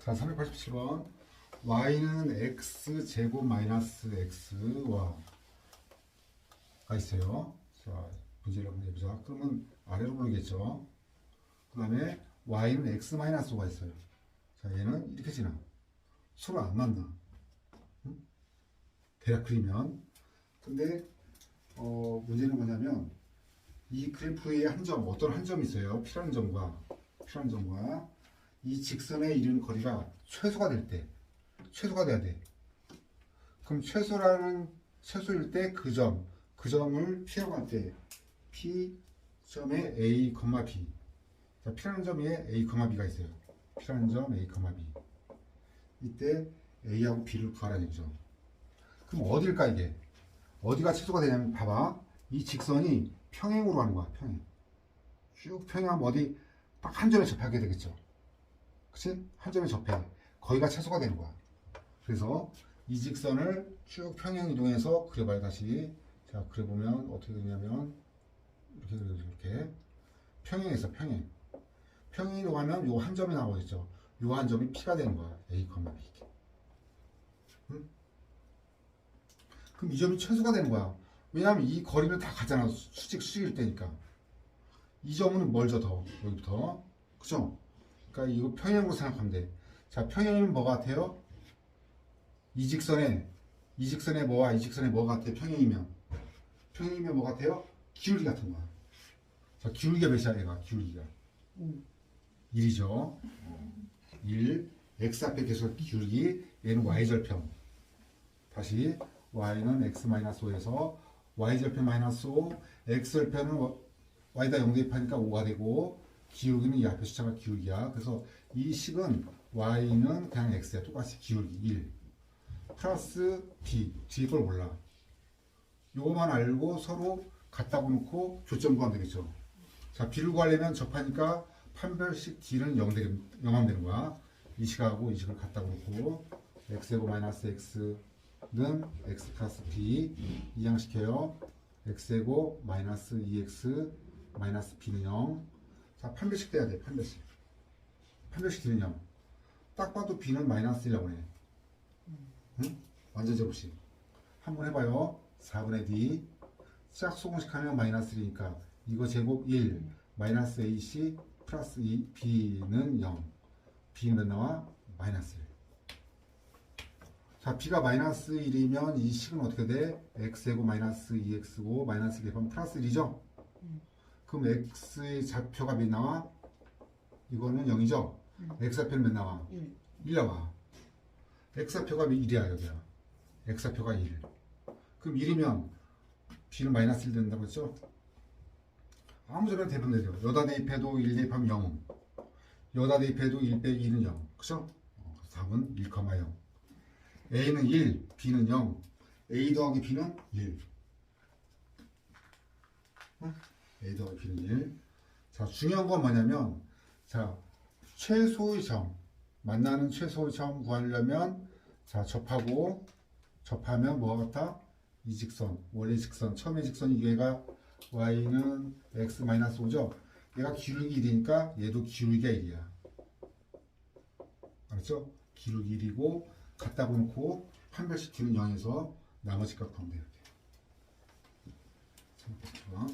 자, 387번. y는 x 제곱 마이너스 x와 가 있어요. 자, 문제를 한번 해보자. 그러면 아래로 보내겠죠. 그 다음에 y는 x 마이너스 5가 있어요. 자, 얘는 이렇게 지나. 서로 안 만나. 응? 대략 그리면. 근데, 어, 문제는 뭐냐면, 이 그래프의 한 점, 어떤 한 점이 있어요. P라는 점과, P라는 점과, 이 직선에 이르는 거리가 최소가 될 때, 최소가 돼야 돼. 그럼 최소라는, 최소일 때 그 점, 그 점을 P라고 할 때, P 점에 A, B. 자, P라는 점에 A, B가 있어요. P라는 점 A, B. 이때 A하고 B를 구하라는 얘기죠. 그럼 어딜까 이게? 어디가 최소가 되냐면 봐봐. 이 직선이 평행으로 가는 거야. 평행. 쭉 평행하면 어디 딱 한 점에 접하게 되겠죠. 그치? 한 점에 접해. 거기가 최소가 되는 거야. 그래서 이 직선을 쭉 평행 이동해서 그려봐요. 다시. 자, 그려보면 어떻게 되냐면 이렇게 그려죠. 이렇게. 평행에서 평행. 평행으로 가면 요 한 점이 나오겠죠. 요 한 점이 P가 되는 거야. A, B. 응? 그럼 이 점이 최소가 되는 거야. 왜냐하면 이 거리는 다 같잖아. 수직, 수직일 때니까. 이 점은 멀죠, 더. 여기부터. 그죠? 그러니까 이거 평행으로 생각하면 돼. 자, 평행이면 뭐 같아요? 이 직선에, 이 직선에 뭐와 이 직선에 뭐 같아요? 평행이면. 평행이면 뭐 같아요? 기울기 같은 거야. 자, 기울기가 몇이야, 얘가? 기울기가. 1이죠. 1. x 앞에 계속 기울기. 얘는 y절편. 다시 y는 x-5에서 y절편 마이너스 5, x절편은 y다 0 대입하니까 5가 되고 기울기는 이 앞에 숫자가 기울기야. 그래서 이 식은 y는 그냥 x야. 똑같이 기울기 1. 플러스 b. 뒤에 걸 몰라. 요거만 알고 서로 갖다 놓고 교점 구하면 되겠죠. 자, b를 구하려면 접하니까 판별식 d는 0 되게 0 하면 되는 거야. 이 식하고 이 식을 갖다 놓고 x제곱 마이너스 x는 x 플러스 b 이항시켜요. x제곱 마이너스 2x 마이너스 b는 0. 자, 판별식 돼야 돼. 판별식. 판별식 0. 딱 봐도 b는 마이너스 1이라고 해. 응? 완전 제곱식. 한번 해봐요. 4분의 d. 짝소공식 하면 마이너스 1이니까 이거 제곱 1 마이너스 ac 플러스 2 b는 0. b는 몇 나와? 마이너스 1. 자, b가 마이너스 1이면 이 식은 어떻게 돼? x제곱 마이너스 2x고 마이너스 1 하면 플러스 1이죠? 그럼 x의 좌표가 몇 나와? 이거는 0이죠? x좌표는 몇 나와? 1. 1 나와. x좌표가 1이야, 여기야. x좌표가 1. 그럼 1이면 b는 마이너스 1 된다고 했죠? 아무데나 대입하면 되죠. 여다 대입해도 1 대입하면 0. 여다 대입해도 1 빼기 2는 0. 그죠? 어, 답은 1,0. a는 1, b는 0. a 더하기 b는 1. 응? A 더하기 b는 1. 자, 중요한 건 뭐냐면, 자, 최소의 점, 만나는 최소의 점 구하려면, 자, 접하고, 접하면 뭐 같아? 이 직선, 원래 직선, 처음의 직선이 얘가 y는 x-5죠? 얘가 기울기 1이니까 얘도 기울기가 1이야. 알았죠? 기울기 1이고, 갖다 놓고 판별시키는 0에서 나머지 값 좋아.